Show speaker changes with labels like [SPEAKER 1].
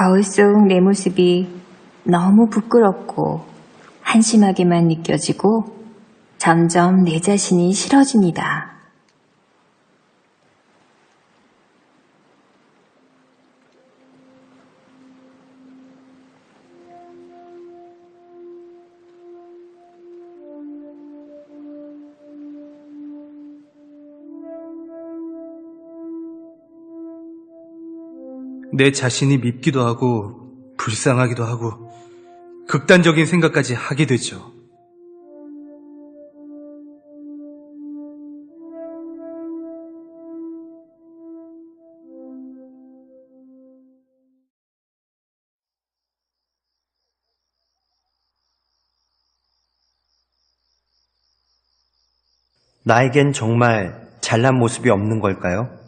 [SPEAKER 1] 거울 속 내 모습이 너무 부끄럽고 한심하게만 느껴지고 점점 내 자신이 싫어집니다.
[SPEAKER 2] 내 자신이 밉기도 하고 불쌍하기도 하고 극단적인 생각까지 하게 되죠.
[SPEAKER 3] 나에겐 정말 잘난 모습이 없는 걸까요?